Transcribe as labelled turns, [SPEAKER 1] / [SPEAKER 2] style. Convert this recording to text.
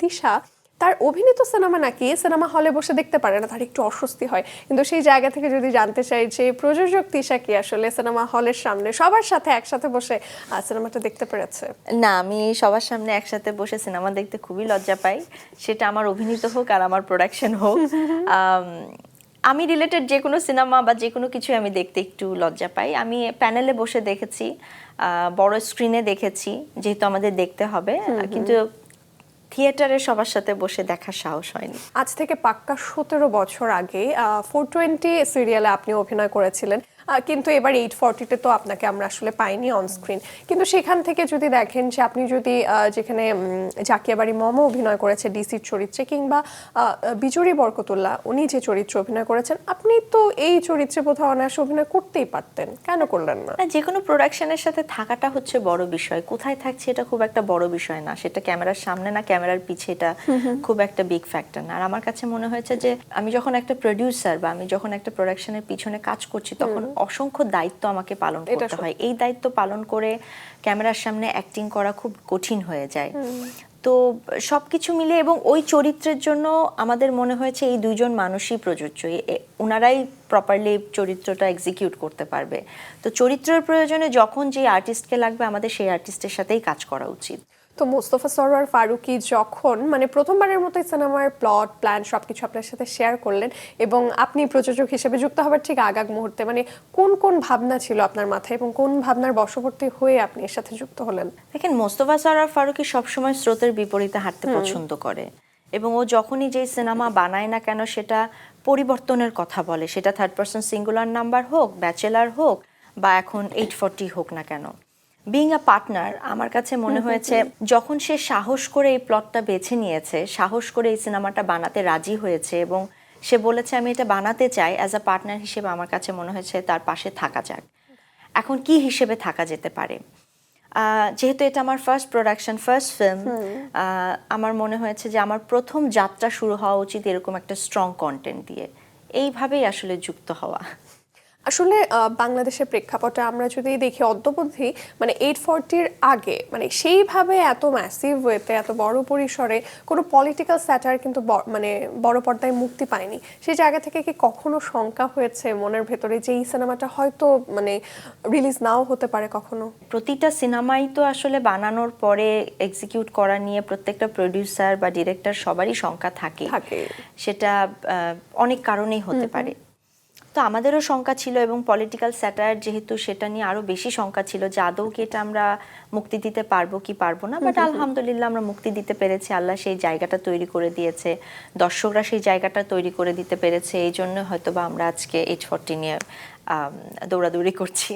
[SPEAKER 1] তিশা তার অভিনীত সিনেমা নাকি সিনেমা হলে বসে দেখতে পারে না তার একটু অস্বস্তি হয়। কিন্তু সেই জায়গা থেকে যদি জানতে চাই যে প্রযোজক তিশা কি আসলে সিনেমা হলের সামনে সবার সাথে একসাথে বসে সিনেমাটা দেখতে পেরেছে?
[SPEAKER 2] না আমি সবার সামনে একসাথে বসে সিনেমা দেখতে খুবই লজ্জা পাই। সেটা আমার অভিনীত হোক আর আমার প্রোডাকশন হোক। আম, রিলেটেড যে কোনো সিনেমা বা যে কোনো কিছু আমি দেখতে একটু লজ্জা পাই। আমি প্যানেলে বসে দেখেছি আহ, বড় স্ক্রিনে দেখেছি যেহেতু আমাদের দেখতে হবে। কিন্তু থিয়েটারে সবার সাথে বসে দেখার সাহস হয়নি।
[SPEAKER 1] আজ থেকে পাক্কা সতেরো বছর আগে ফোর টোয়েন্টি সিরিয়ালে আপনি অভিনয় করেছিলেন। কিন্তু এবার এইট ফর্টিতে তো আপনাকে আমরা আসলে পাইনি অন স্ক্রিন কিন্তু সেখান থেকে যদি দেখেন যে আপনি যদি যেখানে জাকিয়াবাড়ি মম অভিনয় করেছে ডিসির চরিত্রে কিংবা বিজুরি বরকতুল্লাহ উনি যে চরিত্রে অভিনয় করেছেন আপনি তো এই চরিত্রে কোথাও অনায়াসে অভিনয় করতেই পারতেন। কেন করলেন না?
[SPEAKER 2] না যে কোনো প্রোডাকশনের সাথে থাকাটা হচ্ছে বড় বিষয়। কোথায় থাকছে এটা খুব একটা বড় বিষয় না। সেটা ক্যামেরার সামনে না ক্যামেরার পিছে এটা খুব একটা বিগ ফ্যাক্টর না। আর আমার কাছে মনে হয়েছে যে আমি যখন একটা প্রডিউসার বা আমি যখন একটা প্রোডাকশনের পিছনে কাজ করছি তখন অসংখ্য দায়িত্ব আমাকে পালন করতে হয়। এই দায়িত্ব পালন করে ক্যামেরার সামনে অ্যাক্টিং করা খুব কঠিন হয়ে যায়। তো সবকিছু মিলে এবং ওই চরিত্রের জন্য আমাদের মনে হয়েছে এই দুইজন মানুষই প্রযোজ্য ওনারাই প্রপারলি চরিত্রটা এক্সিকিউট করতে পারবে। তো চরিত্রের প্রয়োজনে যখন যে আর্টিস্টকে লাগবে আমাদের সেই আর্টিস্টের সাথেই কাজ করা উচিত।
[SPEAKER 1] তো মোস্তফা সরোয়ার ফারুকি যখন মানে প্রথমবারের মতো সিনেমার প্লট প্ল্যান সবকিছু আপনার সাথে শেয়ার করলেন এবং আপনি প্রযোজক হিসেবে যুক্ত হবার ঠিক আগাগ মুহূর্তে মানে কোন কোন ভাবনা ছিল আপনার মাথায় এবং কোন ভাবনার বশবর্তী হয়ে আপনি এর সাথে যুক্ত হলেন?
[SPEAKER 2] দেখেন মোস্তফা সরোয়ার ফারুকি সবসময় স্রোতের বিপরীতে হাঁটতে পছন্দ করে এবং ও যখনই যেই সিনেমা বানায় না কেন সেটা পরিবর্তনের কথা বলে সেটা থার্ড পার্সন সিঙ্গুলার নাম্বার হোক ব্যাচেলার হোক বা এখন এইট ফর্টি হোক না কেন। বিং আ পার্টনার আমার কাছে মনে হয়েছে যখন সে সাহস করে এই প্লটটা বেছে নিয়েছে সাহস করে এই সিনেমাটা বানাতে রাজি হয়েছে এবং সে বলেছে আমি এটা বানাতে চাই অ্যাজ আ পার্টনার হিসেবে আমার কাছে মনে হয়েছে তার পাশে থাকা যাক। এখন কি হিসেবে থাকা যেতে পারে? আহ, যেহেতু এটা আমার ফার্স্ট প্রোডাকশন ফার্স্ট ফিল্ম আমার মনে হয়েছে যে আমার প্রথম যাত্রা শুরু হওয়া উচিত এরকম একটা স্ট্রং কন্টেন্ট দিয়ে। এইভাবেই আসলে যুক্ত হওয়া।
[SPEAKER 1] আসলে বাংলাদেশের প্রেক্ষাপটে আমরা যদি দেখি অদ্যবধি মানে এইট ফোরটির আগে মানে সেইভাবে এত ম্যাসিভ ওয়েতে এত বড় পরিসরে কোনো পলিটিক্যাল স্যাটার কিন্তু মানে বড় পর্দায় মুক্তি পায়নি। সেই জায়গা থেকে কি কখনো শঙ্কা হয়েছে মনের ভেতরে যে এই সিনেমাটা হয়তো মানে রিলিজ নাও হতে পারে কখনো?
[SPEAKER 2] প্রতিটা সিনেমাই তো আসলে বানানোর পরে এক্সিকিউট করা নিয়ে প্রত্যেকটা প্রডিউসার বা ডিরেক্টর সবারই শঙ্কা থাকে।
[SPEAKER 1] থাকে।
[SPEAKER 2] সেটা অনেক কারণেই হতে পারে। তো আমাদেরও শঙ্কা ছিল এবং পলিটিক্যাল স্যাটায়ার যেহেতু সেটা নিয়ে আরও বেশি শঙ্কা ছিল যে আদৌ কি এটা আমরা মুক্তি দিতে পারব কি পারব না? বাট আলহামদুলিল্লাহ আমরা মুক্তি দিতে পেরেছি। আল্লাহ সেই জায়গাটা তৈরি করে দিয়েছে। দর্শকরা সেই জায়গাটা তৈরি করে দিতে পেরেছে। এই জন্য হয়তোবা আমরা আজকে এইচ ফোরটি নিয়ে দৌড়াদৌড়ি করছি।